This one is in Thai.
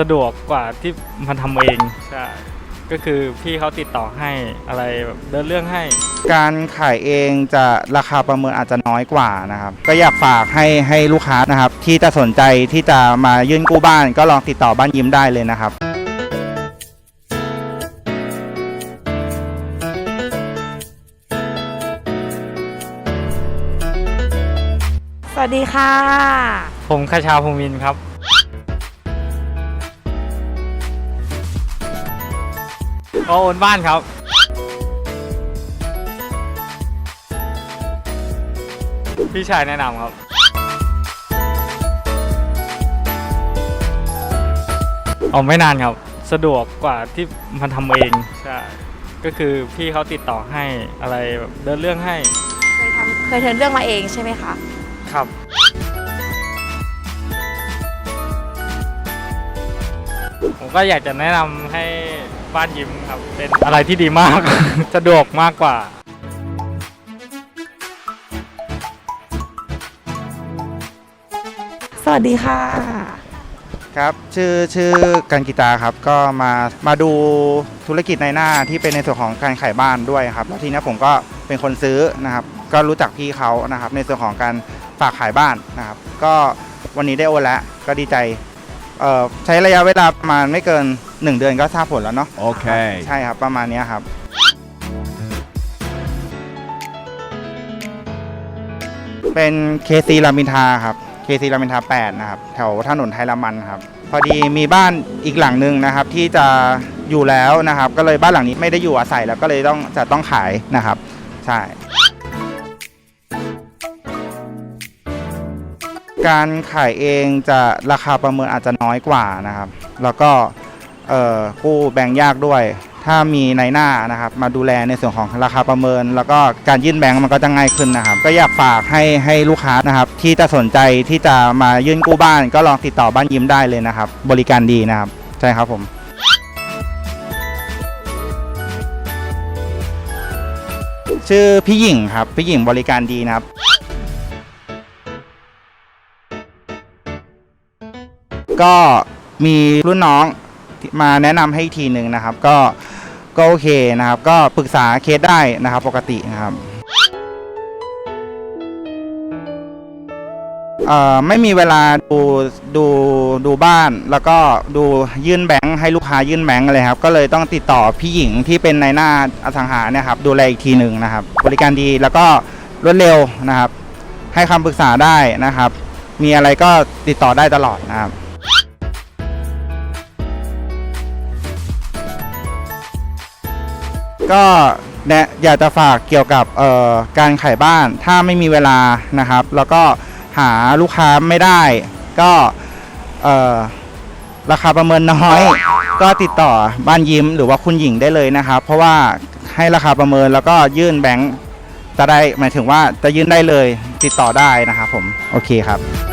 สะดวกกว่าที่มันทำเองใช่ก็คือพี่เขาติดต่อให้อะไรแบบเดินเรื่องให้ การขายเองจะราคาประเมินอาจจะน้อยกว่านะครับ ก็อยากฝากให้ให้ลูกค้านะครับ ที่จะสนใจที่จะมายื่นกู้บ้าน ก็ลองติดต่อบ้านยิ้มได้เลยนะครับสวัสดีค่ะ ผมคชาภูมินทร์ครับ ก็โอนบ้านครับ พี่ชายแนะนำครับเอาไม่นานครับ สะดวกกว่าที่มันทำเอง ใช่ ก็คือพี่เขาติดต่อให้อะไรแบบเดินเรื่องให้ เคยทำเคยเทิร์นเรื่องมาเองใช่ไหมคะ ครับ ผมก็อยากจะแนะนำให้ บ้านยิ้มครับ เป็นอะไรที่ดีมาก สะดวกมากกว่า สวัสดีค่ะ ครับชื่อชื่อกันกีตาร์ครับก็มามาดูธุรกิจในหน้าที่เป็นในส่วนของการขายบ้านด้วยครับแล้วทีเนี้ยผมก็เป็นคนซื้อนะครับ ก็รู้จักพี่เขานะครับ ในส่วนของการฝากขายบ้านนะครับ ก็วันนี้ได้โอนแล้วก็ดีใจเอ่อใช้ระยะเวลาประมาณไม่เกิน 1เดือนก็ทราบผลแล้วเนาะ Okay. ใช่ครับประมาณเนี้ยครับ เป็นเคซีรามินทราครับเคซีรามินทรา8นะครับแถวถนนไทยละมันครับ พอดีมีบ้านอีกหลังหนึ่งนะครับ ที่จะอยู่แล้วนะครับ ก็เลยบ้านหลังนี้ไม่ได้อยู่อาศัยแล้วก็เลยต้องจะต้องขายนะครับ ใช่ การขายเองจะราคาประเมินอาจจะน้อยกว่านะครับ แล้วก็ เอ่อกู้แบ่งยากด้วย ถ้ามีในหน้านะครับมาดูแลในส่วนของราคาประเมิน แล้วก็การยื่นแบงก์มันก็จะง่ายขึ้นนะครับ ก็อยากฝากให้ให้ลูกค้านะครับ ที่จะสนใจที่จะมายื่นกู้บ้าน ก็ลองติดต่อบ้านยิ้มได้เลยนะครับ บริการดีนะครับใช่ครับผมชื่อพี่หญิงครับพี่หญิงบริการดีนะครับก็มีรุ่นน้อง มาแนะนำให้อีกทีหนึ่งนะครับ ก็ก็โอเคนะครับ ก็ปรึกษาเคสได้นะครับ ปกตินะครับเอ่อไม่มีเวลาดูดูดูบ้าน แล้วก็ดูยื่นแบงค์ให้ลูกค้ายื่นแบงค์เลยครับ ก็เลยต้องติดต่อพี่หญิงที่เป็นในายหน้าอสังหาเนี่ยครับดูแลอีกทีหนึ่งนะครับ บริการดีแล้วก็รวดเร็วนะครับ ให้คำปรึกษาได้นะครับ มีอะไรก็ติดต่อได้ตลอดนะครับ ก็แนะอยากจะฝากเกี่ยวกับเอ่อการขายบ้านถ้าไม่มีเวลานะครับ แล้วก็หาลูกค้าไม่ได้ ก็เอ่อราคาประเมินน้อย ก็ติดต่อบ้านยิ้มหรือว่าคุณหญิงได้เลยนะครับ เพราะว่าให้ราคาประเมินแล้วก็ยื่นแบงค์จะได้หมายถึงว่าจะยื่นได้เลยติดต่อได้นะครับผม โอเคครับ